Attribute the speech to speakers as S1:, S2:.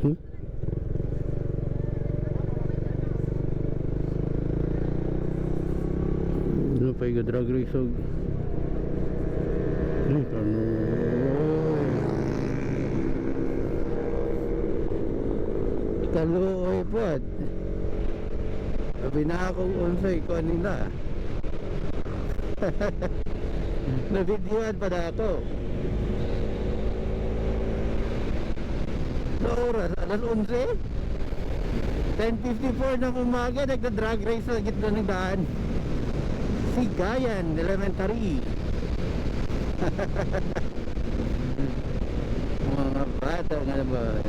S1: Hmm? Ano pa yung drag race og Ano Kaluoy po Sabi na akong unsay ko nila. Nabidyoan pa na ako. Sa oras, alas 11 10.54 ng umaga Nagda-drag race sa gitna ng daan. Sigayan Elementary. Mga bata nga naman